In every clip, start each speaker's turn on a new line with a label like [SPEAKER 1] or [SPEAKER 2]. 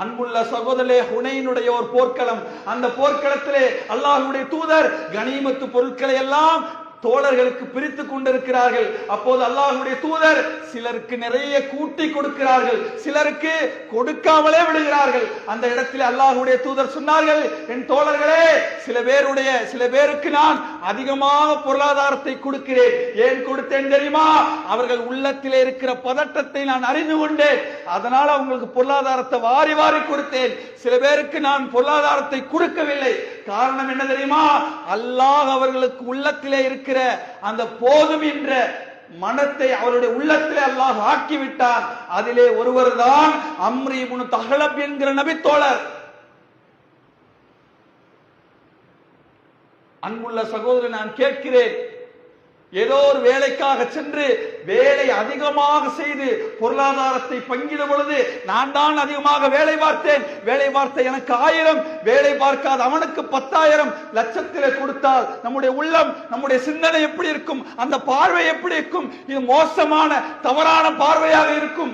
[SPEAKER 1] அன்புள்ள சகோதரே ஹுனைனுடைய ஒரு போர்க்களம். அந்த போர்க்களத்திலே அல்லாஹுடைய தூதர் கனிமத்து பொருட்களை எல்லாம் தோழர்களுக்கு பிரித்து கொண்டிருக்கிறார்கள். அப்போது அல்லாஹுடைய தூதர் சிலருக்கு நிறைய கூட்டி கொடுக்கிறார்கள். சிலருக்கு கொடுக்காமலே விடுகிறார்கள் அந்த இடத்தில் அல்லாஹுடைய தூதர் சொன்னார்கள் என் தோழர்களே சில பேருடைய சில பேருக்கு நான் அதிகமாக பொருளாதாரத்தை கொடுக்கிறேன். ஏன் கொடுத்தேன் தெரியுமா? அவர்கள் உள்ளத்திலே இருக்கிற பதட்டத்தை நான் அறிந்து கொண்டேன். அதனால அவங்களுக்கு பொருளாதாரத்தை வாரி வாரி கொடுத்தேன். சில பேருக்கு நான் பொருளாதாரத்தை கொடுக்கவில்லை. காரணம் என்ன தெரியுமா? அல்லாஹ் அவர்களுக்கு உள்ளத்திலே இருக்கிற அந்த போதும் என்ற மனத்தை அவருடைய உள்ளத்திலே அல்லாஹ் ஆக்கிவிட்டார் அதிலே ஒருவர் தான் அம்ரி முனு தகலப் என்கிற நபித்தோழர். அன்புள்ள சகோதரன் நான் கேட்கிறேன். ஏதோ ஒரு வேலைக்காக சென்று வேலை அதிகமாக செய்து பொருளாதாரத்தை பங்கிடும் பொழுது நான் தான் அதிகமாக வேலை பார்த்தேன். வேலை பார்த்த எனக்கு ஆயிரம் வேலை பார்க்காத அவனுக்கு பத்தாயிரம் லட்சத்தில் கொடுத்தால் நம்முடைய உள்ளம் நம்முடைய சிந்தனை எப்படி இருக்கும் அந்த பார்வை எப்படி இருக்கும்? இது மோசமான தவறான பார்வையாக இருக்கும்.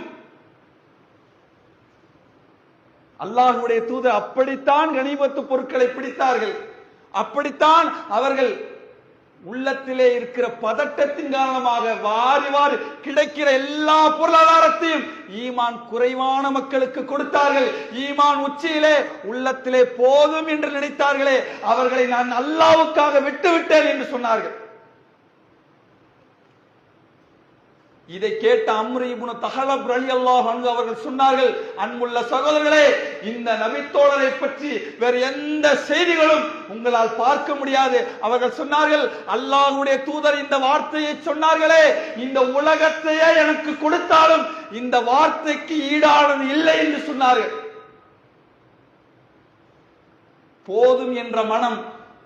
[SPEAKER 1] அல்லாஹுடைய தூதர் அப்படித்தான் கனிபத்து பொருட்களை பிடித்தார்கள். அப்படித்தான் அவர்கள் உள்ளத்திலே இருக்கிற பதட்டத்தின் காரணமாக வாரி வாரி கிடைக்கிற எல்லா பொருளாதாரத்தையும் ஈமான் குறைவான மக்களுக்கு கொடுத்தார்கள். ஈமான் உச்சியிலே உள்ளத்திலே போதும் என்று நினைத்தார்களே அவர்களை நான் அல்லாவுக்காக விட்டுவிட்டேன் என்று சொன்னார்கள். இதை கேட்ட அம்ரி இபுன தஹலப் ரலி அல்லாஹ் அவர்கள் சொன்னார்கள் அன்புள்ள சகோதரர்களே இந்த நபித்தோழரை பற்றி வேறு எந்த செய்திகளும் உங்களால் பார்க்க முடியாது. அவர்கள் சொன்னார்கள் அல்லாஹ்வுடைய தூதர் இந்த வார்த்தையை சொன்னார்களே இந்த உலகத்தையே எனக்கு கொடுத்தாலும் இந்த வார்த்தைக்கு ஈடானது இல்லை என்று சொன்னார்கள். போதும் என்ற மனம்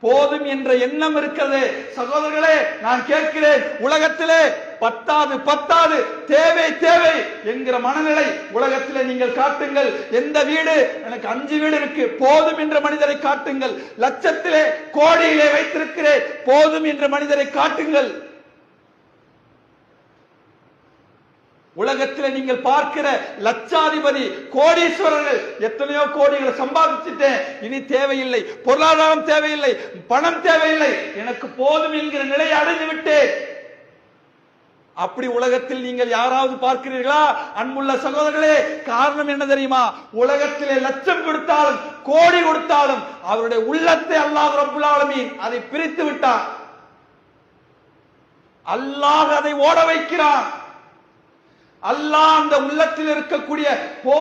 [SPEAKER 1] போதும் என்ற எண்ணம் இருக்கிறது சகோதரர்களே நான் கேட்கிறேன் உலகத்திலே பத்தாது பத்தாது. தேவை தேவை என்கிற மனநிலை உலகத்தில் நீங்கள் காட்டுங்கள். எந்த வீடு? எனக்கு அஞ்சு வீடு இருக்கு. போதும் என்ற மனிதரை காட்டுங்கள். லட்சத்திலே கோடியிலே வைத்திருக்கிறேன். போதும் என்ற மனிதரை காட்டுங்கள். உலகத்தில் நீங்கள் பார்க்கிற லட்சாதிபதி கோடீஸ்வரர்கள் எத்தனையோ கோடிகளை சம்பாதிச்சுட்டேன். இனி தேவையில்லை. பொருளாதாரம் தேவையில்லை. பணம் தேவையில்லை. எனக்கு போதும் என்கிற நிலையை அடைந்து விட்டேன் அப்படி உலகத்தில் நீங்கள் யாராவது பார்க்கிறீர்களா? அன்புள்ள சகோதரர்களே காரணம் என்ன தெரியுமா? உலகத்திலே லட்சம் கொடுத்தாலும் கோடி கொடுத்தாலும் அவருடைய உள்ளத்தை அல்லாஹ் ரப்புல் ஆலமீன் அதை பிரித்து விட்டார். அல்லாஹ் அதை ஓட வைக்கிறான் அல்லாஹ் அந்த உள்ளத்தில் இருக்கக்கூடிய